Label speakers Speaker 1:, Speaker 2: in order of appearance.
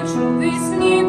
Speaker 1: хочу вісні.